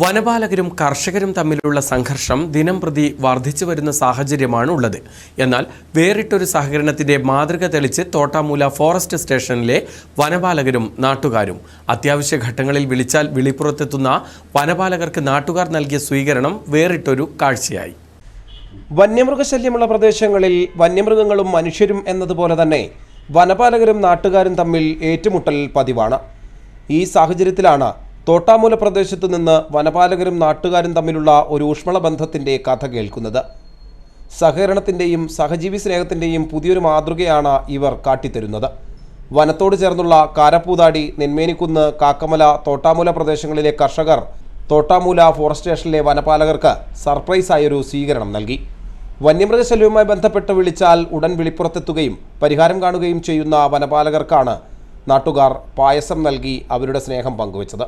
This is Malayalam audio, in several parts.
വനപാലകരും കർഷകരും തമ്മിലുള്ള സംഘർഷം ദിനം പ്രതി വർദ്ധിച്ചു വരുന്ന സാഹചര്യമാണ് ഉള്ളത് എന്നാൽ വേറിട്ടൊരു സഹകരണത്തിന്റെ മാതൃക തെളിച്ച് തോട്ടാമൂല ഫോറസ്റ്റ് സ്റ്റേഷനിലെ വനപാലകരും നാട്ടുകാരും അത്യാവശ്യ ഘട്ടങ്ങളിൽ വിളിച്ചാൽ വിളിപ്പുറത്തെത്തുന്ന വനപാലകർക്ക് നാട്ടുകാർ നൽകിയ സ്വീകരണം വേറിട്ടൊരു കാഴ്ചയായി. വന്യമൃഗശല്യമുള്ള പ്രദേശങ്ങളിൽ വന്യമൃഗങ്ങളും മനുഷ്യരും എന്നതുപോലെ തന്നെ വനപാലകരും നാട്ടുകാരും തമ്മിൽ ഏറ്റുമുട്ടൽ പതിവാണ്. ഈ സാഹചര്യത്തിലാണ് തോട്ടാമൂല പ്രദേശത്തു നിന്ന് വനപാലകരും നാട്ടുകാരും തമ്മിലുള്ള ഒരു ഊഷ്മള ബന്ധത്തിന്റെ കഥ കേൾക്കുന്നത്. സഹകരണത്തിന്റെയും സഹജീവി സ്നേഹത്തിന്റെയും പുതിയൊരു മാതൃകയാണ് ഇവർ കാട്ടിത്തരുന്നത്. വനത്തോട് ചേർന്നുള്ള കാരപ്പൂതാടി നെന്മേനിക്കുന്ന് കാക്കമല തോട്ടാമൂല പ്രദേശങ്ങളിലെ കർഷകർ തോട്ടാമൂല ഫോറസ്റ്റ് സ്റ്റേഷനിലെ വനപാലകർക്ക് സർപ്രൈസായൊരു സ്വീകരണം നൽകി. വന്യമൃഗശല്യവുമായി ബന്ധപ്പെട്ട് വിളിച്ചാൽ ഉടൻ വിളിപ്പുറത്തെത്തുകയും പരിഹാരം കാണുകയും ചെയ്യുന്ന വനപാലകർക്കാണ് നാട്ടുകാർ പായസം നൽകി അവരുടെ സ്നേഹം പങ്കുവച്ചത്.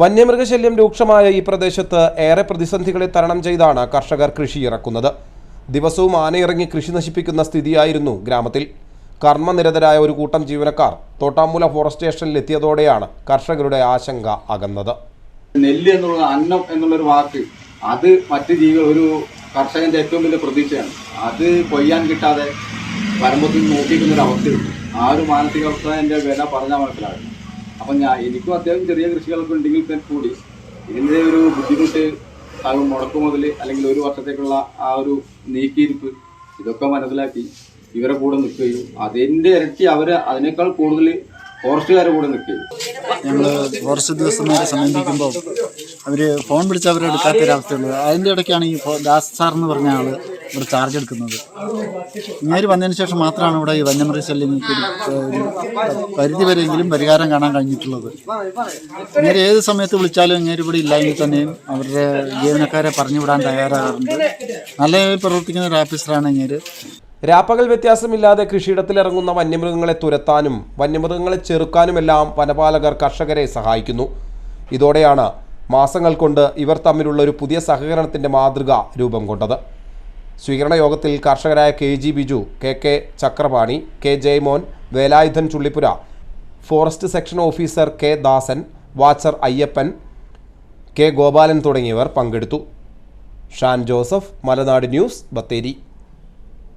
വന്യമൃഗശല്യം രൂക്ഷമായ ഈ പ്രദേശത്ത് ഏറെ പ്രതിസന്ധികളെ തരണം ചെയ്താണ് കർഷകർ കൃഷി ഇറക്കുന്നത്. ദിവസവും ആനയിറങ്ങി കൃഷി നശിപ്പിക്കുന്ന സ്ഥിതിയായിരുന്നു ഗ്രാമത്തിൽ. കർമ്മനിരതരായ ഒരു കൂട്ടം ജീവനക്കാർ തോട്ടാമൂല ഫോറസ്റ്റ് സ്റ്റേഷനിൽ എത്തിയതോടെയാണ് കർഷകരുടെ ആശങ്ക അകന്നത്. നെല്ല് എന്നുള്ള അന്നം എന്നുള്ളൊരു വാക്ക് അത് മറ്റ് ജീവ ഒരു കർഷകന്റെ ഏറ്റവും വലിയ പ്രതീക്ഷയാണ്. അത് കൊയ്യാൻ കിട്ടാതെ പരമ്പത്തിൽ നോക്കിക്കുന്നൊരു അവസ്ഥയുണ്ട് ആ ഒരു മാനസികാവസ്ഥ എന്റെ വില പറഞ്ഞാൽ മനസ്സിലാകും അപ്പം ഞാൻ എനിക്കും അത്യാവശ്യം ചെറിയ കൃഷികളൊക്കെ ഉണ്ടെങ്കിൽ കൂടി. ഇതിന്റെ ഒരു ബുദ്ധിമുട്ട് അത് മുടക്കു മുതൽ അല്ലെങ്കിൽ ഒരു വർഷത്തേക്കുള്ള ആ ഒരു നീക്കിയിരിപ്പ് ഇതൊക്കെ മനസ്സിലാക്കി ഇവരെ കൂടെ നിൽക്കുകയും അതിന്റെ ഇരട്ടി അവർ അതിനേക്കാൾ കൂടുതൽ ഫോറസ്റ്റുകാരെ കൂടെ നിൽക്കുകയും ഞങ്ങൾ ഫോറസ്റ്റ് ഉദ്യോഗസ്ഥന്മാരെ സമീപിക്കുമ്പോൾ അവർ ഫോൺ വിളിച്ച് അവരെടുക്കാത്തൊരവസ്ഥയുള്ളത് അതിന്റെ ഇടയ്ക്കാണ് ഈ ദാസ് സാർ എന്ന് പറഞ്ഞ ആൾ ഇവിടെ ചാർജ് എടുക്കുന്നത്. ഇങ്ങേര് വന്നതിന് ശേഷം മാത്രമാണ് ഇവിടെ ഈ വന്യമൃഗ ശല്യങ്ങൾക്ക് ഒരു ഒരു പരിധി വരെയെങ്കിലും പരിഹാരം കാണാൻ കഴിഞ്ഞിട്ടുള്ളത്. ഇങ്ങനെ ഏത് സമയത്ത് വിളിച്ചാലും ഇങ്ങനെ ഇവിടെ ഇല്ലെങ്കിൽ തന്നെയും അവരുടെ ജീവനക്കാരെ പറഞ്ഞു വിടാൻ തയ്യാറാകാറുണ്ട്. നല്ല പ്രവർത്തിക്കുന്ന ഒരു ഓഫീസറാണ് ഇങ്ങനെ രാപ്പകൽ വ്യത്യാസമില്ലാതെ കൃഷിയിടത്തിലിറങ്ങുന്ന വന്യമൃഗങ്ങളെ തുരത്താനും വന്യമൃഗങ്ങളെ ചെറുക്കാനുമെല്ലാം വനപാലകർ കർഷകരെ സഹായിക്കുന്നു. ഇതോടെയാണ് മാസങ്ങൾ കൊണ്ട് ഇവർ തമ്മിലുള്ള ഒരു പുതിയ സഹകരണത്തിന്റെ മാതൃക രൂപം കൊണ്ടത്. സ്വീകരണ യോഗത്തിൽ കർഷകരായ K G Biju K K Chakrapani K Jayamon Velayudhan Chullippura forest section officer K Dasan watcher Ayyappan K Gopalan തുടങ്ങിയവർ പങ്കെടുത്തു. Shan Joseph Malanad news Bathery.